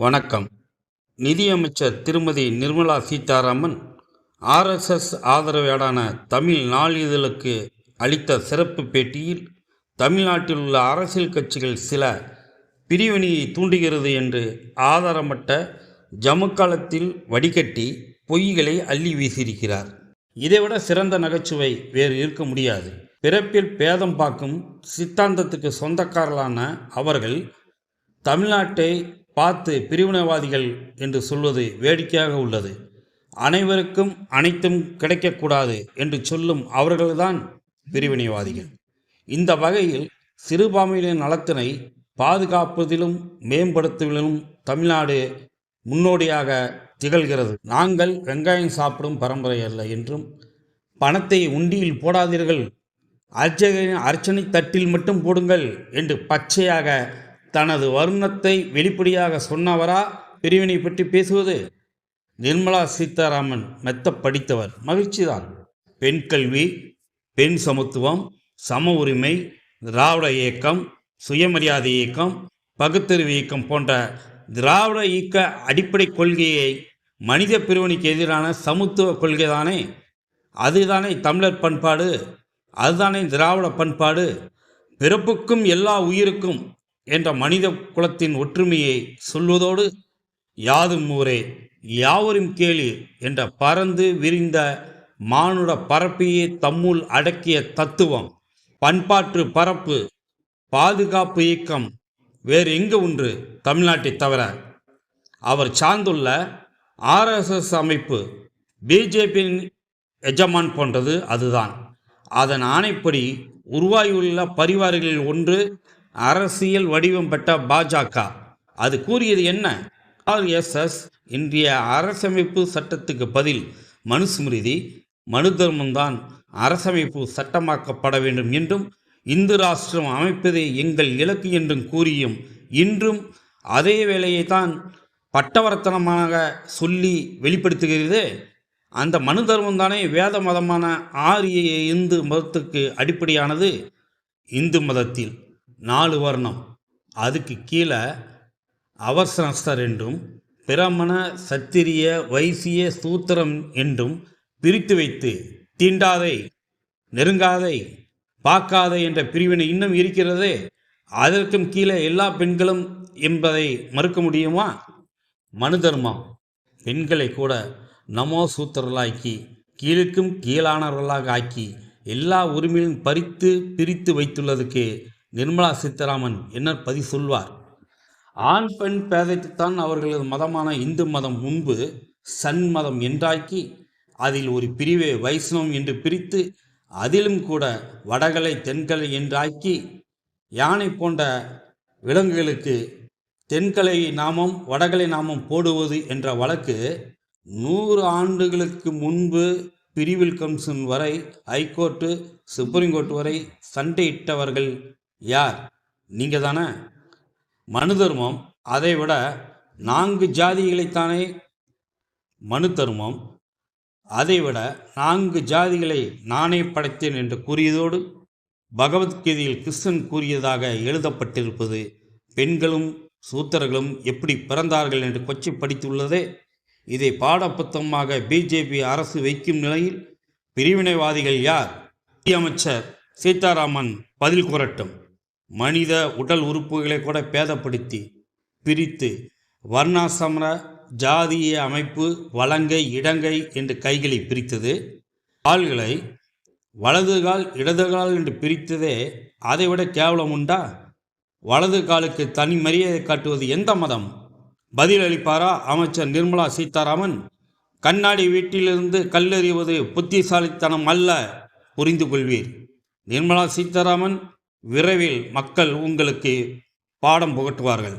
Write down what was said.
வணக்கம். நிதியமைச்சர் திருமதி நிர்மலா சீதாராமன் ஆர்எஸ்எஸ் ஆதரவையாடான தமிழ் நாளிதழுக்கு அளித்த சிறப்பு பேட்டியில் தமிழ்நாட்டில் உள்ள அரசியல் கட்சிகள் சில பிரிவினையை தூண்டுகிறது என்று ஆதாரமற்ற காலத்தில் வடிகட்டி பொய்களை அள்ளி வீசியிருக்கிறார். இதைவிட சிறந்த நகைச்சுவை வேறு இருக்க முடியாது. பிறப்பில் பேதம் பார்க்கும் சித்தாந்தத்துக்கு சொந்தக்காரர்களான அவர்கள் தமிழ்நாட்டை பார்த்து பிரிவினைவாதிகள் என்று சொல்வது வேடிக்கையாக உள்ளது. அனைவருக்கும் அனைத்தும் கிடைக்கக்கூடாது என்று சொல்லும் அவர்கள்தான் பிரிவினைவாதிகள். இந்த வகையில் சிறுபான்மையினர் நலத்தினை பாதுகாப்பதிலும் மேம்படுத்துவதிலும் தமிழ்நாடு முன்னோடியாக திகழ்கிறது. நாங்கள் வெங்காயம் சாப்பிடும் பரம்பரை அல்ல என்றும் பணத்தை உண்டியில் போடாதீர்கள். அர்ச்சகரின் அர்ச்சனை தட்டில் மட்டும் போடுங்கள் என்று பச்சையாக தனது வருணத்தை வெளிப்படையாக சொன்னவரா? பிரிவினை பற்றி பேசுவது? நிர்மலா சீதாராமன் மெத்த படித்தவர். மகிழ்ச்சிதான். பெண் கல்வி பெண் சமத்துவம் சம உரிமை திராவிட இயக்கம் சுயமரியாதை இயக்கம் பகுத்தறிவு இயக்கம் போன்ற திராவிட இயக்க அடிப்படை கொள்கையை மனித பிரிவினைக்கு எதிரான சமத்துவ கொள்கைதானே? அதுதானே தமிழர் பண்பாடு. அதுதானே திராவிட பண்பாடு. பிறப்புக்கும் எல்லா உயிருக்கும் என்ற மனித குலத்தின் ஒற்றுமையை சொல்வதோடு யாதும் ஊரே யாவரும் கேளு என்ற பறந்து விரிந்த மானுட பரப்பையே தம்முள் அடக்கிய தத்துவம் பண்பாட்டு பரப்பு பாதுகாப்பு இயக்கம் வேறு எங்கு ஒன்று தமிழ்நாட்டை தவிர. அவர் சார்ந்துள்ள ஆர்எஸ்எஸ் அமைப்பு பிஜேபியின் எஜமான் போன்றது அதுதான். அதன் ஆணைப்படி உருவாகியுள்ள பரிவாரங்களில் ஒன்று அரசியல் வடிவம் பெற்ற பாஜக. அது கூறியது என்ன? ஆர்எஸ்எஸ் இன்றைய அரசமைப்பு சட்டத்துக்கு பதில் மனுஸ்மிருதி மனு தர்மம்தான் அரசமைப்பு சட்டமாக்கப்பட வேண்டும் என்றும் இந்து ராஷ்டிரம் அமைப்பதே எங்கள் இலக்கு என்றும் கூறியும் இன்றும் அதே வேலையை தான் பட்டவர்த்தனமாக சொல்லி வெளிப்படுத்துகிறது. அந்த மனு தர்மம் தானே வேத மதமான ஆரிய இந்து மதத்துக்கு அடிப்படையானது. இந்து மதத்தில் நாலு வர்ணம். அதுக்கு கீழே அவசரஸ்தர் என்றும் பிரமண சத்திரிய வைசிய சூத்திரம் என்றும் பிரித்து வைத்து தீண்டாதை நெருங்காதை பார்க்காதை என்ற பிரிவினை இன்னும் இருக்கிறதே. அதற்கும் கீழே எல்லா பெண்களும் என்பதை மறுக்க முடியுமா? மனு தர்மம். பெண்களை கூட நமோ சூத்திரர்களாக்கி கீழுக்கும் கீழானவர்களாக ஆக்கி எல்லா உரிமையிலும் பறித்து பிரித்து வைத்துள்ளதுக்கு நிர்மலா சீதாராமன் என்ன பதி சொல்வார்? ஆண் பெண் பேதைத்தான் அவர்களது மதமான இந்து மதம் முன்பு சன் மதம் என்றாக்கி அதில் ஒரு பிரிவை வைஷ்ணவம் என்று பிரித்து அதிலும் கூட வடகலை தென்கலை என்றாக்கி யானை போன்ற விலங்குகளுக்கு தென்கலை நாமம் வடகலை நாமம் போடுவது என்ற வழக்கு நூறு ஆண்டுகளுக்கு முன்பு பிரிவில் கமிஷன் வரை ஹைகோர்ட்டு சுப்ரீம் கோர்ட் வரை சண்டையிட்டவர்கள் யார்? நீங்கள் தானே மனு தர்மம் அதை விட நான்கு ஜாதிகளைத்தானே மனு தர்மம் அதைவிட நான்கு ஜாதிகளை நானே படைத்தேன் என்று கூறியதோடு பகவத்கீதையில் கிருஷ்ணன் கூறியதாக எழுதப்பட்டிருப்பது பெண்களும் சூத்திரர்களும் எப்படி பிறந்தார்கள் என்று கொச்சி படித்துள்ளதே இதை பாடப்புத்தமாக பிஜேபி அரசு வைக்கும் நிலையில் பிரிவினைவாதிகள் யார்? அமைச்சர் சீதாராமன் பதில் கூறட்டும். மனித உடல் உறுப்புகளை கூட பேதப்படுத்தி பிரித்து வர்ணாசிரம ஜாதிய அமைப்பு வலங்கை இடங்கை என்று கைகளை பிரித்தது. கால்களை வலது கால் இடது கால் என்று பிரித்ததே அதைவிட கேவலம் உண்டா? வலது காலுக்கு தனி மரியாதை காட்டுவது எந்த மதம்? பதிலளிப்பாரா அமைச்சர் நிர்மலா சீதாராமன்? கண்ணாடி வீட்டிலிருந்து கல்லெறிவது புத்திசாலித்தனம் அல்ல புரிந்து கொள்வீர் நிர்மலா சீதாராமன் விரைவில் மக்கள் உங்களுக்கு பாடம் புகட்டுவார்கள்.